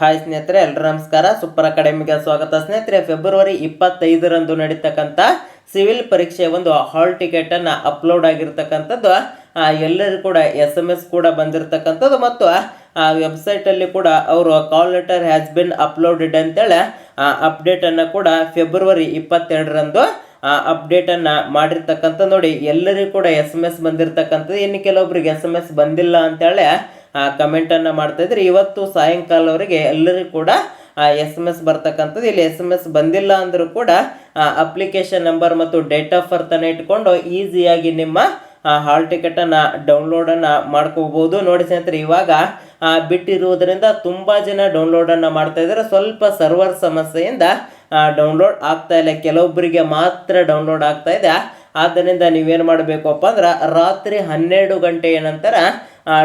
Hi ಸ್ನೇಹಿತರೆ ಎಲ್ಲರೂ ನಮಸ್ಕಾರ. ಸೂಪರ್ ಅಕಾಡೆಮಿಗೆ ಸ್ವಾಗತ. ಸ್ನೇಹಿತರೆ, ಫೆಬ್ರವರಿ ಇಪ್ಪತ್ತೈದರಂದು ನಡೀತಕ್ಕಂಥ ಸಿವಿಲ್ ಪರೀಕ್ಷೆಯ ಒಂದು ಹಾಲ್ ಟಿಕೆಟನ್ನು ಅಪ್ಲೋಡ್ ಆಗಿರ್ತಕ್ಕಂಥದ್ದು. ಎಲ್ಲರೂ ಕೂಡ ಎಸ್ ಎಂ ಎಸ್ ಕೂಡ ಬಂದಿರತಕ್ಕಂಥದ್ದು ಮತ್ತು, ಆ ವೆಬ್ಸೈಟಲ್ಲಿ ಕೂಡ ಅವರು call letter has been uploaded ಅಂತೇಳಿ ಅಪ್ಡೇಟನ್ನು ಕೂಡ ಫೆಬ್ರವರಿ ಇಪ್ಪತ್ತೆರಡರಂದು ಅಪ್ಡೇಟನ್ನು ಮಾಡಿರ್ತಕ್ಕಂಥ ನೋಡಿ ಎಲ್ಲರಿಗೂ ಕೂಡ ಎಸ್ ಎಂ ಎಸ್ ಬಂದಿರತಕ್ಕಂಥದ್ದು. ಇನ್ನು ಕೆಲವೊಬ್ರಿಗೆ ಎಸ್ ಎಂ ಎಸ್ ಬಂದಿಲ್ಲ ಅಂತೇಳಿ ಕಮೆಂಟನ್ನು ಮಾಡ್ತಾ ಇದ್ರೆ ಇವತ್ತು ಸಾಯಂಕಾಲವರೆಗೆ ಎಲ್ಲರಿಗೂ ಕೂಡ ಎಸ್ ಎಂ ಎಸ್ ಬರ್ತಕ್ಕಂಥದ್ದು. ಇಲ್ಲಿ ಎಸ್ ಎಂ ಎಸ್ ಬಂದಿಲ್ಲ ಅಂದರೂ ಕೂಡ ಅಪ್ಲಿಕೇಶನ್ ನಂಬರ್ ಮತ್ತು ಡೇಟ್ ಆಫ್ ಬರ್ತನ್ನು ಇಟ್ಕೊಂಡು ಈಸಿಯಾಗಿ ನಿಮ್ಮ ಹಾಲ್ ಟಿಕೆಟನ್ನು ಡೌನ್ಲೋಡನ್ನು ಮಾಡ್ಕೋಬೋದು ನೋಡಿ ಸ್ನೇಹಿತರೆ, ಇವಾಗ ಬಿಟ್ಟಿರುವುದರಿಂದ ತುಂಬ ಜನ ಡೌನ್ಲೋಡನ್ನು ಮಾಡ್ತಾ ಇದ್ದಾರೆ. ಸ್ವಲ್ಪ ಸರ್ವರ್ ಸಮಸ್ಯೆಯಿಂದ ಡೌನ್ಲೋಡ್ ಆಗ್ತಾ ಇಲ್ಲ. ಕೆಲವೊಬ್ಬರಿಗೆ ಮಾತ್ರ ಡೌನ್ಲೋಡ್ ಆಗ್ತಾ ಇದೆ. ಆದ್ದರಿಂದ ನೀವೇನು ಮಾಡಬೇಕಪ್ಪ ಅಂದ್ರೆ, ರಾತ್ರಿ ಹನ್ನೆರಡು ಗಂಟೆಯ ನಂತರ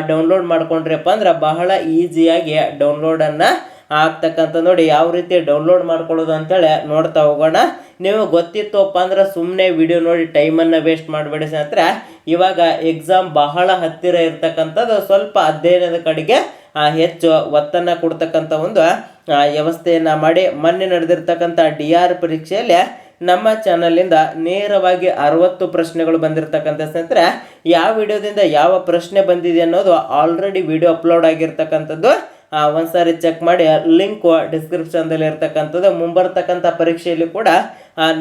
ಡೌನ್ಲೋಡ್ ಮಾಡ್ಕೊಂಡ್ರಪ್ಪ ಅಂದ್ರೆ ಬಹಳ ಈಸಿಯಾಗಿ ಡೌನ್ಲೋಡನ್ನು ಆಗ್ತಕ್ಕಂಥ ನೋಡಿ ಯಾವ ರೀತಿ ಡೌನ್ಲೋಡ್ ಮಾಡ್ಕೊಳ್ಳೋದು ಅಂತೇಳಿ ನೋಡ್ತಾ ಹೋಗೋಣ. ನೀವು ಗೊತ್ತಿತ್ತಪ್ಪ ಅಂದ್ರೆ ಸುಮ್ಮನೆ ವಿಡಿಯೋ ನೋಡಿ ಟೈಮನ್ನು ವೇಸ್ಟ್ ಮಾಡಬೇಡಿ ಸ್ನೇಹಿತರೆ. ಇವಾಗ ಎಕ್ಸಾಮ್ ಬಹಳ ಹತ್ತಿರ ಇರ್ತಕ್ಕಂಥದ್ದು ಸ್ವಲ್ಪ ಅಧ್ಯಯನದ ಕಡೆಗೆ ಹೆಚ್ಚು ಒತ್ತನ್ನು ಕೊಡ್ತಕ್ಕಂಥ ಒಂದು ವ್ಯವಸ್ಥೆಯನ್ನು ಮಾಡಿ. ಮೊನ್ನೆ ನಡೆದಿರ್ತಕ್ಕಂಥ ಡಿ ಆರ್ ಪರೀಕ್ಷೆಯಲ್ಲಿ ನಮ್ಮ ಚಾನಲಿಂದ ನೇರವಾಗಿ ಅರವತ್ತು ಪ್ರಶ್ನೆಗಳು ಬಂದಿರತಕ್ಕಂಥ ಸ್ನೇಹಿತರೆ ಯಾವ ವಿಡಿಯೋದಿಂದ ಯಾವ ಪ್ರಶ್ನೆ ಬಂದಿದೆ ಅನ್ನೋದು ಆಲ್ರೆಡಿ ವಿಡಿಯೋ ಅಪ್ಲೋಡ್ ಆಗಿರ್ತಕ್ಕಂಥದ್ದು ಒಂದ್ಸಾರಿ ಚೆಕ್ ಮಾಡಿ ಲಿಂಕ್ ಡಿಸ್ಕ್ರಿಪ್ಷನ್ದಲ್ಲಿ ಇರ್ತಕ್ಕಂಥದ್ದು, ಮುಂಬರ್ತಕ್ಕಂಥ ಪರೀಕ್ಷೆಯಲ್ಲಿ ಕೂಡ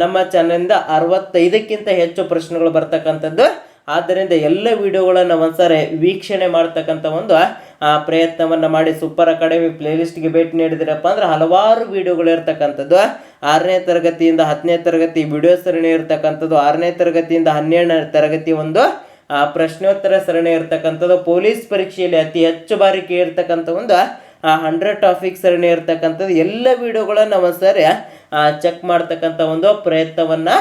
ನಮ್ಮ ಚಾನಲಿಂದ ಅರವತ್ತೈದಕ್ಕಿಂತ ಹೆಚ್ಚು ಪ್ರಶ್ನೆಗಳು ಬರ್ತಕ್ಕಂಥದ್ದು. ಆದ್ದರಿಂದ ಎಲ್ಲ ವಿಡಿಯೋಗಳನ್ನು ಒಂದ್ಸಾರಿ ವೀಕ್ಷಣೆ ಮಾಡ್ತಕ್ಕಂಥ ಒಂದು ಆ, ಪ್ರಯತ್ನವನ್ನು ಮಾಡಿ ಸೂಪರ್ ಅಕಾಡೆಮಿ ಪ್ಲೇಲಿಸ್ಟ್ಗೆ ಭೇಟಿ ನೀಡಿದಿರಪ್ಪ ಅಂದ್ರೆ ಹಲವಾರು ವಿಡಿಯೋಗಳು ಇರ್ತಕ್ಕಂಥದ್ದು. ಆರನೇ ತರಗತಿಯಿಂದ ಹತ್ತನೇ ತರಗತಿ ವಿಡಿಯೋ ಸರಣಿ ಇರ್ತಕ್ಕಂಥದ್ದು. ಆರನೇ ತರಗತಿಯಿಂದ ಹನ್ನೆರಡನೇ ತರಗತಿ ಒಂದು ಆ, ಪ್ರಶ್ನೋತ್ತರ ಸರಣಿ ಇರ್ತಕ್ಕಂಥದ್ದು. ಪೊಲೀಸ್ ಪರೀಕ್ಷೆಯಲ್ಲಿ ಅತಿ ಹೆಚ್ಚು ಬಾರಿ ಕೇಳಿರ್ತಕ್ಕಂಥ ಒಂದು ಹಂಡ್ರೆಡ್ ಟಾಪಿಕ್ ಸರಣಿ ಇರ್ತಕ್ಕಂಥದ್ದು. ಎಲ್ಲ ವಿಡಿಯೋಗಳನ್ನು ಒಂದ್ಸರಿ ಚೆಕ್ ಮಾಡ್ತಕ್ಕಂಥ ಒಂದು ಪ್ರಯತ್ನವನ್ನು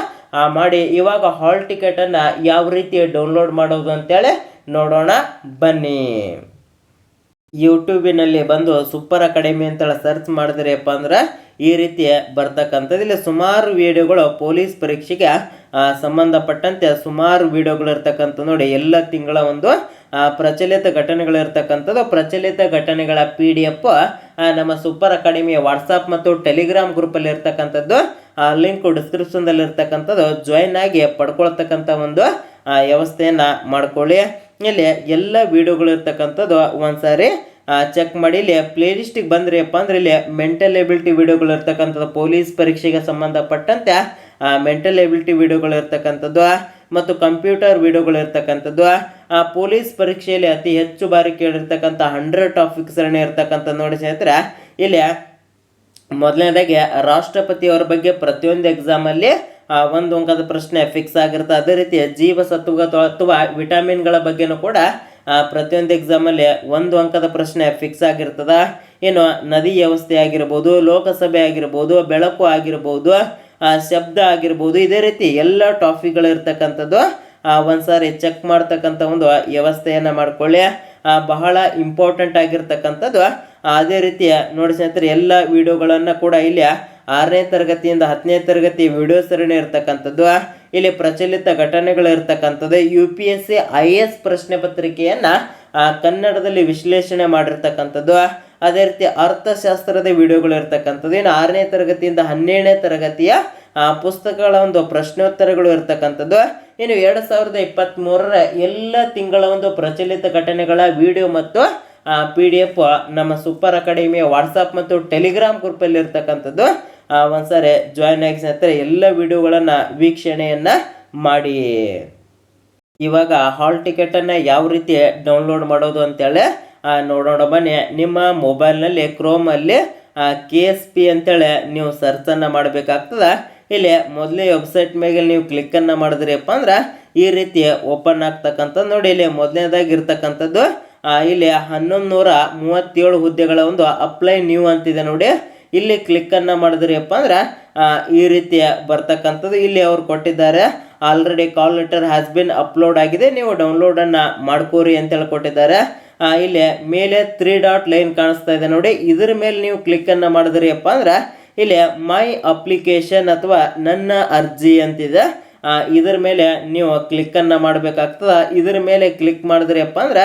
ಮಾಡಿ ಇವಾಗ ಹಾಲ್ ಟಿಕೆಟನ್ನು ಯಾವ ರೀತಿ ಡೌನ್ಲೋಡ್ ಮಾಡೋದು ಅಂತೇಳಿ ನೋಡೋಣ. ಬನ್ನಿ. ಯೂಟ್ಯೂಬಿನಲ್ಲಿ ಬಂದು ಸೂಪರ್ ಅಕಾಡೆಮಿ ಅಂತೇಳಿ ಸರ್ಚ್ ಮಾಡಿದ್ರಪ್ಪ ಅಂದ್ರೆ ಈ ರೀತಿ ಬರ್ತಕ್ಕಂಥದ್ದು ಇಲ್ಲಿ ಸುಮಾರು ವಿಡಿಯೋಗಳು ಪೊಲೀಸ್ ಪರೀಕ್ಷೆಗೆ ಸಂಬಂಧಪಟ್ಟಂತೆ ಸುಮಾರು ವಿಡಿಯೋಗಳು ಇರ್ತಕ್ಕಂಥ ನೋಡಿ, ಎಲ್ಲ ತಿಂಗಳ ಒಂದು ಪ್ರಚಲಿತ ಘಟನೆಗಳು ಇರ್ತಕ್ಕಂಥದ್ದು. ಪ್ರಚಲಿತ ಘಟನೆಗಳ ಪಿ ಡಿ ಎಫ್ ನಮ್ಮ ಸೂಪರ್ ಅಕಾಡೆಮಿಯ ವಾಟ್ಸಪ್ ಮತ್ತು ಟೆಲಿಗ್ರಾಮ್ ಗ್ರೂಪಲ್ಲಿ ಇರ್ತಕ್ಕಂಥದ್ದು ಲಿಂಕ್ ಡಿಸ್ಕ್ರಿಪ್ಷನ್ದಲ್ಲಿ ಇರ್ತಕ್ಕಂಥದ್ದು ಜಾಯಿನ್ ಆಗಿ ಪಡ್ಕೊಳ್ತಕ್ಕಂಥ ಒಂದು ವ್ಯವಸ್ಥೆಯನ್ನು ಮಾಡ್ಕೊಳ್ಳಿ. ಇಲ್ಲಿ ಎಲ್ಲ ವೀಡಿಯೋಗಳು ಇರ್ತಕ್ಕಂಥದ್ದು ಒಂದ್ಸಾರಿ ಚೆಕ್ ಮಾಡಿ. ಇಲ್ಲಿ ಪ್ಲೇಲಿಸ್ಟಿಗೆ ಬಂದ್ರಿಯಪ್ಪ ಅಂದ್ರೆ ಇಲ್ಲಿ ಮೆಂಟಲ್ ಎಬಿಲಿಟಿ ವೀಡಿಯೋಗಳು ಇರ್ತಕ್ಕಂಥದ್ದು ಪೊಲೀಸ್ ಪರೀಕ್ಷೆಗೆ ಸಂಬಂಧಪಟ್ಟಂತೆ ಮೆಂಟಲ್ ಎಬಿಲಿಟಿ ವೀಡಿಯೋಗಳು ಇರ್ತಕ್ಕಂಥದ್ದು, ಮತ್ತು ಕಂಪ್ಯೂಟರ್ ವೀಡಿಯೋಗಳು ಇರ್ತಕ್ಕಂಥದ್ದು, ಆ ಪೊಲೀಸ್ ಪರೀಕ್ಷೆಯಲ್ಲಿ ಅತಿ ಹೆಚ್ಚು ಬಾರಿ ಕೇಳಿರ್ತಕ್ಕಂಥ ಹಂಡ್ರೆಡ್ ಟಾಪಿಕ್ಸ್ ಇರ್ತಕ್ಕಂಥ ನೋಡಿ ಸ್ನೇಹಿತರೆ, ಇಲ್ಲಿ ಮೊದಲನೇದಾಗಿ ರಾಷ್ಟ್ರಪತಿಯವರ ಬಗ್ಗೆ ಪ್ರತಿಯೊಂದು ಎಕ್ಸಾಮಲ್ಲಿ ಒಂದು ಅಂಕದ ಪ್ರಶ್ನೆ ಫಿಕ್ಸ್ ಆಗಿರುತ್ತೆ. ಅದೇ ರೀತಿ ಜೀವಸತ್ವ ಅಥವಾ ವಿಟಮಿನ್ಗಳ ಬಗ್ಗೆನೂ ಕೂಡ ಆ, ಪ್ರತಿಯೊಂದು ಎಕ್ಸಾಮಲ್ಲಿ ಒಂದು ಅಂಕದ ಪ್ರಶ್ನೆ ಫಿಕ್ಸ್ ಆಗಿರ್ತದೆ. ಏನು ನದಿ ವ್ಯವಸ್ಥೆ ಆಗಿರ್ಬೋದು ಲೋಕಸಭೆ ಆಗಿರ್ಬೋದು ಬೆಳಕು ಆಗಿರ್ಬೋದು ಆ, ಶಬ್ದ ಆಗಿರ್ಬೋದು ಇದೇ ರೀತಿ ಎಲ್ಲ ಟಾಪಿಕ್ಗಳು ಇರ್ತಕ್ಕಂಥದ್ದು ಆ, ಒಂದ್ಸಾರಿ ಚೆಕ್ ಮಾಡ್ತಕ್ಕಂಥ ಒಂದು ವ್ಯವಸ್ಥೆಯನ್ನು ಮಾಡ್ಕೊಳ್ಳಿ. ಆ, ಬಹಳ ಇಂಪಾರ್ಟೆಂಟ್ ಆಗಿರ್ತಕ್ಕಂಥದ್ದು. ಅದೇ ರೀತಿಯ ನೋಡಿ ಸ್ನೇಹಿತರೆ ಎಲ್ಲ ವಿಡಿಯೋಗಳನ್ನು ಕೂಡ ಇಲ್ಲಿ ಆರನೇ ತರಗತಿಯಿಂದ ಹತ್ತನೇ ತರಗತಿ ವಿಡಿಯೋ ಸರಣಿ ಇರ್ತಕ್ಕಂಥದ್ದು. ಇಲ್ಲಿ ಪ್ರಚಲಿತ ಘಟನೆಗಳು ಇರ್ತಕ್ಕಂಥದ್ದು. U P S C I S ಪ್ರಶ್ನೆ ಪತ್ರಿಕೆಯನ್ನು ಕನ್ನಡದಲ್ಲಿ ವಿಶ್ಲೇಷಣೆ ಮಾಡಿರ್ತಕ್ಕಂಥದ್ದು. ಅದೇ ರೀತಿ ಅರ್ಥಶಾಸ್ತ್ರದ ವಿಡಿಯೋಗಳು ಇರ್ತಕ್ಕಂಥದ್ದು. ಇನ್ನು ಆರನೇ ತರಗತಿಯಿಂದ ಹನ್ನೆರಡನೇ ತರಗತಿಯ ಪುಸ್ತಕಗಳ ಒಂದು ಪ್ರಶ್ನೋತ್ತರಗಳು ಇರ್ತಕ್ಕಂಥದ್ದು. ಇನ್ನು ಎರಡು ಸಾವಿರದ ಇಪ್ಪತ್ತ್ಮೂರರ ಎಲ್ಲ ತಿಂಗಳ ಒಂದು ಪ್ರಚಲಿತ ಘಟನೆಗಳ ವಿಡಿಯೋ ಮತ್ತು ಪಿ ಡಿ ಎಫ್ ನಮ್ಮ ಸೂಪರ್ ಅಕಾಡೆಮಿಯ ವಾಟ್ಸಪ್ ಮತ್ತು ಟೆಲಿಗ್ರಾಮ್ ಗ್ರೂಪಲ್ಲಿ ಇರ್ತಕ್ಕಂಥದ್ದು. ಆ, ಒಂದ್ಸರಿ ಜಾಯ್ನ್ ಆಗಿ ಸ್ನೇಹಿತರೆ, ಎಲ್ಲ ವಿಡಿಯೋಗಳನ್ನು ವೀಕ್ಷಣೆಯನ್ನು ಮಾಡಿ. ಇವಾಗ ಹಾಲ್ ಟಿಕೆಟನ್ನು ಯಾವ ರೀತಿ ಡೌನ್ಲೋಡ್ ಮಾಡೋದು ಅಂತೇಳಿ ನೋಡೋಣ ಬನ್ನಿ. ನಿಮ್ಮ ಮೊಬೈಲ್ನಲ್ಲಿ ಕ್ರೋಮಲ್ಲಿ ಕೆ ಎಸ್ ಪಿ ಅಂತೇಳಿ ನೀವು ಸರ್ಚನ್ನು ಮಾಡಬೇಕಾಗ್ತದೆ. ಇಲ್ಲಿ ಮೊದಲೇ ವೆಬ್ಸೈಟ್ ಮೇಲೆ ನೀವು ಕ್ಲಿಕ್ಕನ್ನು ಮಾಡಿದ್ರಿಪ್ಪ ಅಂದ್ರೆ, ಈ ರೀತಿ ಓಪನ್ ಆಗ್ತಕ್ಕಂಥದ್ದು ನೋಡಿ. ಇಲ್ಲಿ ಮೊದಲನೇದಾಗಿ ಇರ್ತಕ್ಕಂಥದ್ದು ಇಲ್ಲಿ ಹನ್ನೊಂದು ನೂರ ಮೂವತ್ತೇಳು ಹುದ್ದೆಗಳ ಒಂದು ಅಪ್ಲೈ ನ್ಯೂ ಅಂತಿದೆ ನೋಡಿ. ಇಲ್ಲಿ ಕ್ಲಿಕ್ಕನ್ನು ಮಾಡಿದ್ರಿಯಪ್ಪ ಅಂದ್ರೆ ಈ ರೀತಿಯ ಬರ್ತಕ್ಕಂಥದ್ದು ಇಲ್ಲಿ ಅವ್ರು ಕೊಟ್ಟಿದ್ದಾರೆ. Already call letter has been upload ಆಗಿದೆ. ನೀವು ಡೌನ್ಲೋಡನ್ನು ಮಾಡ್ಕೋರಿ ಅಂತೇಳಿ ಕೊಟ್ಟಿದ್ದಾರೆ. ಇಲ್ಲಿ ಮೇಲೆ ತ್ರೀ ಡಾಟ್ ಲೈನ್ ಕಾಣಿಸ್ತಾ ಇದೆ ನೋಡಿ. ಇದ್ರ ಮೇಲೆ ನೀವು ಕ್ಲಿಕ್ಕನ್ನು ಮಾಡಿದ್ರಿಯಪ್ಪ ಅಂದ್ರೆ, ಇಲ್ಲಿ ಮೈ ಅಪ್ಲಿಕೇಶನ್ ಅಥವಾ ನನ್ನ ಅರ್ಜಿ ಅಂತಿದೆ. ಇದ್ರ ಮೇಲೆ ನೀವು ಕ್ಲಿಕ್ಕನ್ನು ಮಾಡಬೇಕಾಗ್ತದೆ. ಇದ್ರ ಮೇಲೆ ಕ್ಲಿಕ್ ಮಾಡಿದ್ರಿಯಪ್ಪ ಅಂದ್ರೆ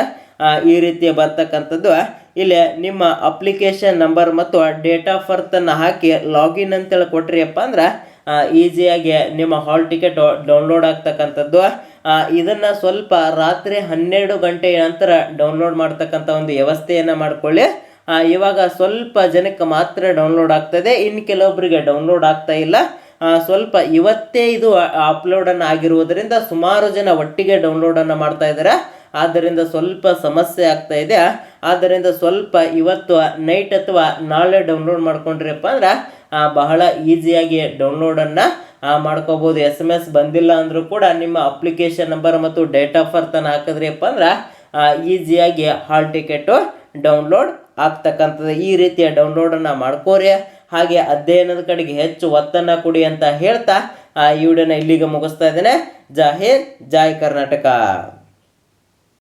ಈ ರೀತಿ ಬರ್ತಕ್ಕಂಥದ್ದು. ಇಲ್ಲಿ ನಿಮ್ಮ ಅಪ್ಲಿಕೇಶನ್ ನಂಬರ್ ಮತ್ತು ಡೇಟ್ ಆಫ್ ಬರ್ತನ್ನು ಹಾಕಿ ಲಾಗಿನ್ ಅಂತೇಳಿ ಕೊಟ್ರಿಯಪ್ಪ ಅಂದ್ರೆ ಈಸಿಯಾಗಿ ನಿಮ್ಮ ಹಾಲ್ ಟಿಕೆಟ್ ಡೌನ್ಲೋಡ್ ಆಗ್ತಕ್ಕಂಥದ್ದು. ಇದನ್ನು ಸ್ವಲ್ಪ ರಾತ್ರಿ ಹನ್ನೆರಡು ಗಂಟೆಯ ನಂತರ ಡೌನ್ಲೋಡ್ ಮಾಡ್ತಕ್ಕಂಥ ಒಂದು ವ್ಯವಸ್ಥೆಯನ್ನು ಮಾಡ್ಕೊಳ್ಳಿ. ಇವಾಗ ಸ್ವಲ್ಪ ಜನಕ್ಕೆ ಮಾತ್ರ ಡೌನ್ಲೋಡ್ ಆಗ್ತದೆ, ಇನ್ನು ಕೆಲವೊಬ್ಬರಿಗೆ ಡೌನ್ಲೋಡ್ ಆಗ್ತಾ ಇಲ್ಲ. ಸ್ವಲ್ಪ ಇವತ್ತೇ ಇದು ಅಪ್ಲೋಡನ್ನು ಆಗಿರುವುದರಿಂದ ಸುಮಾರು ಜನ ಒಟ್ಟಿಗೆ ಡೌನ್ಲೋಡನ್ನು ಮಾಡ್ತಾ ಇದ್ದಾರೆ ಆದ್ದರಿಂದ ಸ್ವಲ್ಪ ಸಮಸ್ಯೆ ಆಗ್ತಾ ಇದೆ. ಆದ್ದರಿಂದ ಸ್ವಲ್ಪ ಇವತ್ತು ನೈಟ್ ಅಥವಾ ನಾಳೆ ಡೌನ್ಲೋಡ್ ಮಾಡ್ಕೊಂಡ್ರಿಪ್ಪ ಅಂದ್ರೆ ಬಹಳ ಈಸಿಯಾಗಿ ಡೌನ್ಲೋಡನ್ನು ಮಾಡ್ಕೋಬೋದು ಎಸ್ ಎಂ ಎಸ್ ಬಂದಿಲ್ಲ ಅಂದರೂ ಕೂಡ ನಿಮ್ಮ ಅಪ್ಲಿಕೇಶನ್ ನಂಬರ್ ಮತ್ತು ಡೇಟ್ ಆಫ್ ಬರ್ತನ್ನು ಹಾಕಿದ್ರಿಪ್ಪ ಅಂದ್ರೆ ಈಸಿಯಾಗಿ ಹಾಲ್ ಟಿಕೆಟು ಡೌನ್ಲೋಡ್ ಆಗ್ತಕ್ಕಂಥದ್ದು. ಈ ರೀತಿಯ ಡೌನ್ಲೋಡನ್ನು ಮಾಡ್ಕೋರಿ. ಹಾಗೆ ಅಧ್ಯಯನದ ಕಡೆಗೆ ಹೆಚ್ಚು ಒತ್ತನ್ನು ಕೊಡಿ ಅಂತ ಹೇಳ್ತಾ ಈ ವಿಡಿಯೋನ ಇಲ್ಲಿಗೆ ಮುಗಿಸ್ತಾ ಇದ್ದೇನೆ. ಜೈ ಹಿಂದ್, ಜೈ ಕರ್ನಾಟಕ.